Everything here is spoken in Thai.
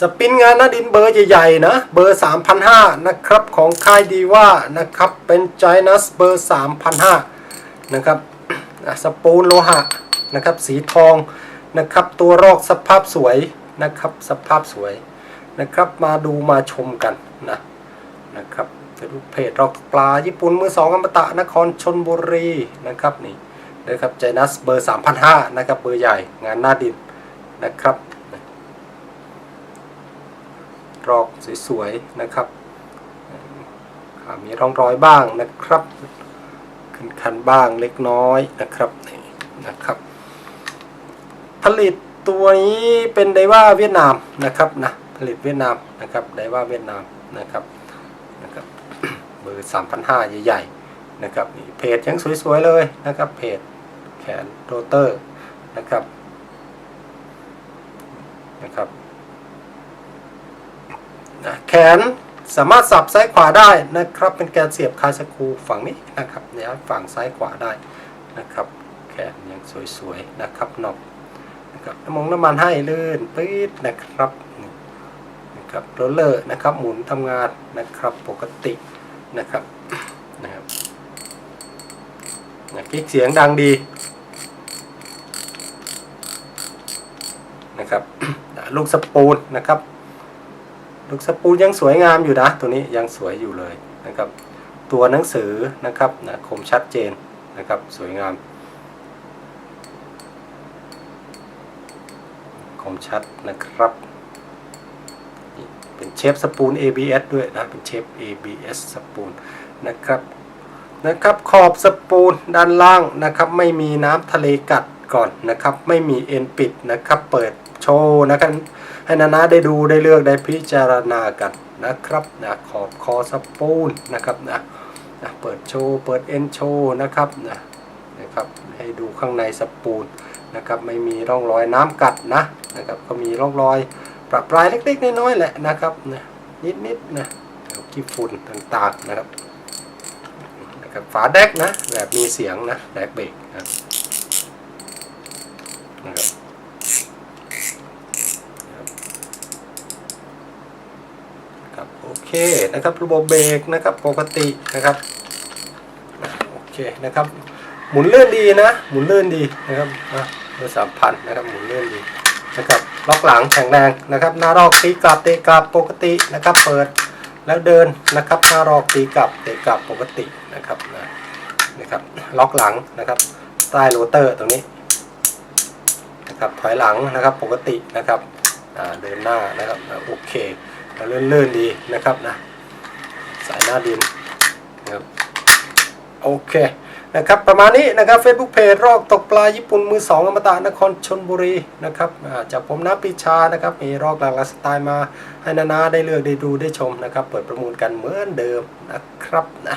สปินงานหน้าดินเบอร์ใหญ่ๆนะ เบอร์3,500นะครับของค่ายดีว่านะครับ เป็นจ i นัสเบอร์3,500นะครับอะสปูนโลหะนะครับสีทองนะครับตัวรอกสภาพสวยนะครับสภาพสวยนะครับมาดูมาชมกันนะนะครับเฟซบุ๊กเพจรอกปลาญี่ปุ่นมือสองอมตะนครชนบุรีนะครับนี่นะครับจนัสเบอร์3,500นะครับเบอร์ใหญ่งานหน้าดินนะครับ รอกสวยๆนะครับมีร่องรอยบ้างนะครับขึ้นคันบ้างเล็กน้อยนะครับนี่นะครับ ผลิตตัวนี้เป็นไดว่าเวียดนามนะครับนะผลิตเวียดนามนะครับไดว่าเวียดนามนะครับนะครับเบอร์3,500ใหญ่ๆนะครับนี่เพจยังสวยๆเลยนะครับเพจแขนโรเตอร์นะครับนะครับ นะแขนสามารถสับซ้ายขวาได้นะครับ เป็นแกนเสียบคาสกรูฝั่งนี้นะครับเนี่ยฝั่งซ้ายขวาได้นะครับ แขนยังสวยๆนะครับนอกนะครับน้ำมงน้ำมันให้ลื่นปื๊ดนะครับนะครับโรลเลอร์นะครับหมุนทำงานนะครับปกตินะครับนะครับนะคลิกเสียงดังดีนะครับลูกสปูนนะครับ กสปูลยังสวยงามอยู่นะ ตัวนี้ยังสวยอยู่เลยนะครับ ตัวหนังสือนะครับนะคมชัดเจนนะครับสวยงาม คมชัดนะครับเป็นเชฟสปูล ABS ด้วยนะเป็นเชฟ ABS สปูลนะครับนะครับขอบสปูลด้านล่างนะครับ ไม่มีน้ำทะเลกัดก่อนนะครับ ไม่มีเอ็นปิดนะครับ เปิดโชว์นะครับ ให้นานาได้ดูได้เลือกได้พิจารณากันนะครับนะขอบคอสปูนนะครับนะนะเปิดโชว์เปิดเอ็นโชว์นะครับนะนะครับให้ดูข้างในสปูนนะครับไม่มีร่องรอยน้ำกัดนะนะครับก็มีร่องรอยประปรายเล็กๆน้อยๆแหละนะครับนะนิดๆนะขี้ฝุ่นต่างๆนะครับนะครับฝาแดกนะแบบมีเสียงนะแดกเบรกนะครับนะครับ ครับโอเคนะครับระบบเบรกนะครับปกตินะครับโอเคนะครับหมุนเลื่อนดีนะ หมุนเลื่อนดีนะครับนะเบอร์สามพันนะครับหมุนเลื่อนดีนะครับล็อกหลังแข็งแรงนะครับหน้ารอกตีกลับเตะกลับปกตินะครับเปิดแล้วเดินนะครับหน้ารอกตีกลับเตะกลับปกตินะครับนะนะครับล็อกหลังนะครับใต้โรเตอร์ตรงนี้นะครับถอยหลังนะครับปกตินะครับเดินหน้านะครับโอเค ลื่นๆดีนะครับนะสายหน้าดินนะครับโอเคนะครับประมาณนี้นะครับ Facebook Page รอกตกปลาญี่ปุ่นมือสองอมตะนครชนบุรีนะครับอ่าจากผมนะปิชานะครับมีรอกหลากหลายสไตล์มาให้นานาได้เลือกได้ดูได้ชมนะครับ เปิดประมูลกันเหมือนเดิมนะครับนะ